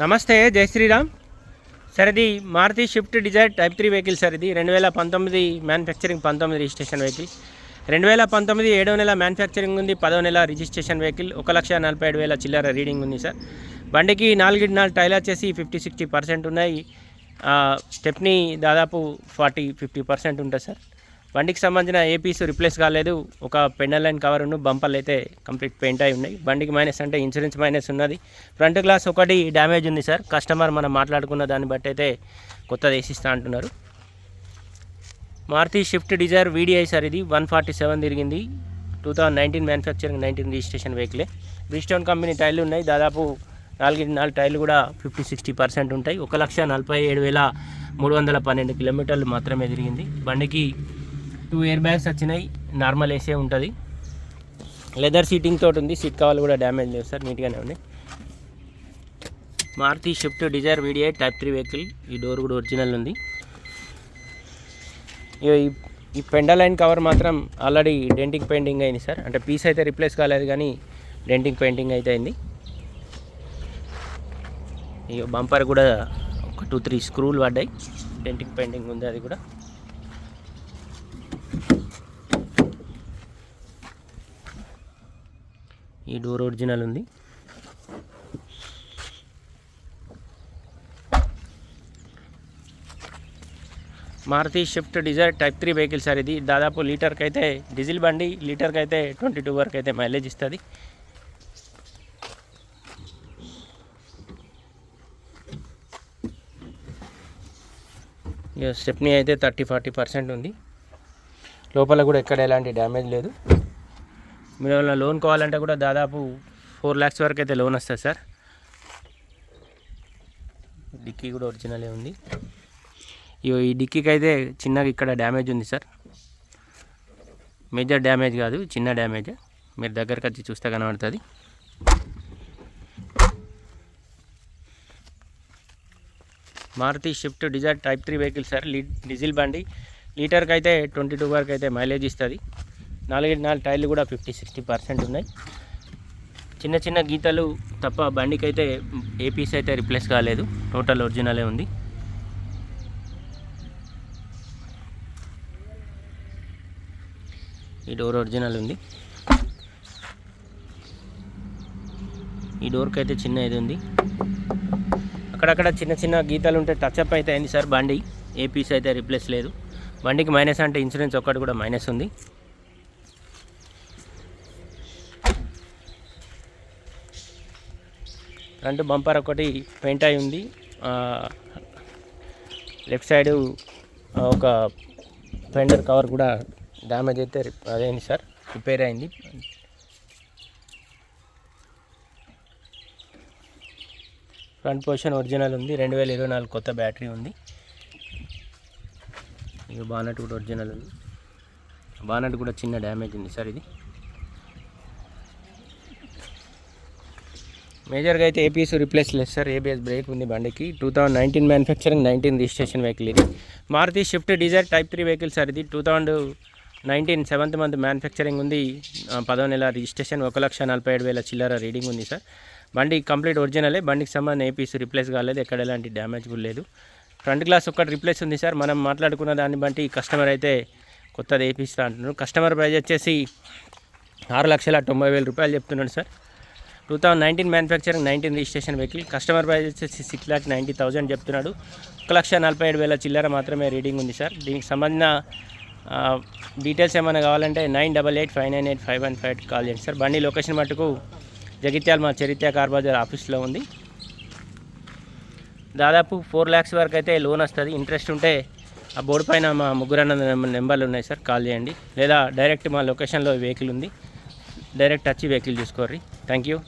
నమస్తే జై శ్రీరామ్. సార్ ఇది Maruti Swift Dzire type three vehicle sir ఇది రెండు వేల పంతొమ్మిది మ్యానుఫ్యాక్చరింగ్ పంతొమ్మిది రిజిస్ట్రేషన్ వెహికల్ రెండు వేల పంతొమ్మిది ఏడవ నెల మ్యానుఫ్యాక్చరింగ్ ఉంది పదవ నెల రిజిస్ట్రేషన్ వెహికల్ ఒక లక్ష నలభై ఏడు వేల చిల్లర రీడింగ్ ఉంది సార్ బండికి నాలుగు నాలుగు టైల్ వచ్చేసి ఫిఫ్టీ సిక్స్టీ పర్సెంట్ ఉన్నాయి. ఆ, స్టెప్ని దాదాపు ఫార్టీ ఫిఫ్టీ పర్సెంట్ ఉంటుంది సార్ బండికి సంబంధించిన ఏ పీస్ రిప్లేస్ కాలేదు. ఒక పెండల్ లైన్ కవర్ బంపర్లు అయితే కంప్లీట్ పెయింట్ అయి ఉన్నాయి. బండికి మైనస్ అంటే ఇన్సూరెన్స్ మైనస్ ఉన్నది. ఫ్రంట్ గ్లాస్ ఒకటి డ్యామేజ్ ఉంది సార్. కస్టమర్ మనం మాట్లాడుకున్న దాన్ని బట్టి అయితే కొత్తది వేసిస్తా అంటున్నారు. Maruti Swift Dzire VDI sir ఇది. వన్ ఫార్టీ సెవెన్ తిరిగింది. Two thousand nineteen manufacturing nineteen registration వెహికలే Bridgestone company టైర్లు ఉన్నాయి. దాదాపు నాలుగు నాలుగు టైర్లు కూడా ఫిఫ్టీ సిక్స్టీ పర్సెంట్ ఉంటాయి. ఒక లక్ష నలభై ఏడు వేల మూడు వందల పన్నెండు కిలోమీటర్లు మాత్రమే తిరిగింది. బండికి టూ ఇయర్ బ్యాగ్స్ వచ్చినాయి. నార్మల్ ఏసే ఉంటుంది. లెదర్ సీటింగ్ తోటి ఉంది. సీట్ కవర్ కూడా డ్యామేజ్ లేవు సార్. నీట్గానే ఉంది. Maruti Swift Dzire VDI type three vehicle. ఈ డోర్ కూడా ఒరిజినల్ ఉంది. ఇగో ఈ ఈ పెండ లైన్ కవర్ మాత్రం ఆల్రెడీ డెంటింగ్ పెయింటింగ్ అయింది సార్. అంటే పీస్ అయితే రిప్లేస్ కాలేదు కానీ డెంటింగ్ పెయింటింగ్ అయితే అయింది. ఇక బంపర్ కూడా ఒక టూ త్రీ స్క్రూలు పడ్డాయి. డెంటింగ్ పెయింటింగ్ ఉంది అది కూడా. ఈ డోర్ ఒరిజినల్ ఉంది. Maruti Swift Dzire type three vehicle sir ఇది. దాదాపు లీటర్కి అయితే డీజిల్ బండి లీటర్కి అయితే ట్వంటీ టూ వరకు అయితే మైలేజ్ ఇస్తుంది. ఇక స్టెప్నీ అయితే థర్టీ ఫార్టీ పర్సెంట్ ఉంది. లోపల కూడా ఎక్కడ ఎలాంటి డ్యామేజ్ లేదు. మీరు ఏమైనా లోన్ కావాలంటే కూడా దాదాపు ఫోర్ ల్యాక్స్ వరకు అయితే లోన్ వస్తుంది సార్. డిక్కీ కూడా ఒరిజినలే ఉంది. ఇగో ఈ డిక్కీకి అయితే చిన్నగా ఇక్కడ డ్యామేజ్ ఉంది సార్. మేజర్ డ్యామేజ్ కాదు చిన్న డ్యామేజ్. మీరు దగ్గరకు వచ్చి చూస్తే కనబడుతుంది. Maruti Swift Dzire type three vehicle sir. లీ డీజిల్ బండి. లీటర్కి అయితే ట్వంటీ టూ వరకు అయితే మైలేజ్ ఇస్తుంది. నాలుగు నాలుగు టైర్లు కూడా ఫిఫ్టీ సిక్స్టీ పర్సెంట్ ఉన్నాయి. చిన్న చిన్న గీతలు తప్ప బండికి అయితే ఏ పీస్ అయితే రిప్లేస్ కాలేదు. టోటల్ ఒరిజినలే ఉంది. ఈ డోర్ ఒరిజినల్ ఉంది. ఈ డోర్కి అయితే చిన్న ఇది ఉంది. అక్కడక్కడ చిన్న చిన్న గీతలు ఉంటే టచ్అప్ అయితే అయింది సార్ బండి. ఏ పీస్ అయితే రిప్లేస్ లేదు. బండికి మైనస్ అంటే ఇన్సూరెన్స్ ఒక్కటి కూడా మైనస్ ఉంది. ఫ్రంట్ బంపర్ ఒకటి పెయింట్ అయి ఉంది. లెఫ్ట్ సైడ్ ఒక ఫెండర్ కవర్ కూడా డ్యామేజ్ అయితే అదేంది సార్ రిపేర్ అయింది. ఫ్రంట్ పొజిషన్ ఒరిజినల్ ఉంది రెండు వేల ఇరవై నాలుగు కొత్త బ్యాటరీ ఉంది. ఇక బానట్ కూడా ఒరిజినల్ ఉంది. బానట్ కూడా చిన్న డ్యామేజ్ ఉంది సార్ ఇది. మేజర్గా అయితే ఏపీఎస్ రిప్లేస్ లేదు సార్. ఏబిఎస్ బ్రేక్ ఉంది బండికి. Two thousand nineteen manufacturing nineteen registration vehicle ఇది. Maruti Swift Dzire type three vehicle sir ఇది. Two thousand nineteen seventh month manufacturing ఉంది. పదో నెల రిజిస్ట్రేషన్ ఒక లక్ష నలభై ఏడు వేల చిల్లర రీడింగ్ ఉంది సార్. బండి కంప్లీట్ ఒరిజినలే బండికి సంబంధించిన ఏపీఎస్ రిప్లేస్ కాలేదు. ఎక్కడ ఎలాంటి డ్యామేజ్ కూడా లేదు. ఫ్రంట్ గ్లాస్ ఒక్కటి రిప్లేస్ ఉంది సార్. మనం మాట్లాడుకున్న దాన్ని బట్టి కస్టమర్ అయితే కొత్తది వేపిస్తా అంటున్నారు. కస్టమర్ ప్రైజ్ వచ్చేసి ఆరు లక్షల తొంభై వేల రూపాయలు చెప్తున్నాడు sir. Two thousand nineteen manufacturing nineteen registration vehicle customer price వచ్చేసి సిక్స్ ల్యాక్ నైంటీ థౌసండ్ చెప్తున్నాడు. ఒక లక్ష నలభై ఏడు వేల చిల్లర మాత్రమే రీడింగ్ ఉంది సార్. దీనికి సంబంధించిన డీటెయిల్స్ ఏమైనా కావాలంటే nine double eight five nine eight five one five call చేయండి సార్. బండి లొకేషన్ మటుకు జగిత్యాల మా చరిత్ర కార్ బజార్ ఆఫీస్లో ఉంది. దాదాపు ఫోర్ ల్యాక్స్ వరకు అయితే లోన్ వస్తుంది. ఇంట్రెస్ట్ ఉంటే ఆ బోర్డు పైన మా ముగ్గురు అన్న నెంబర్లు ఉన్నాయి సార్. కాల్ చేయండి. లేదా డైరెక్ట్ మా లొకేషన్లో వెహికల్ ఉంది. డైరెక్ట్ వచ్చి వెహికల్ చూసుకోర్రి. Thank you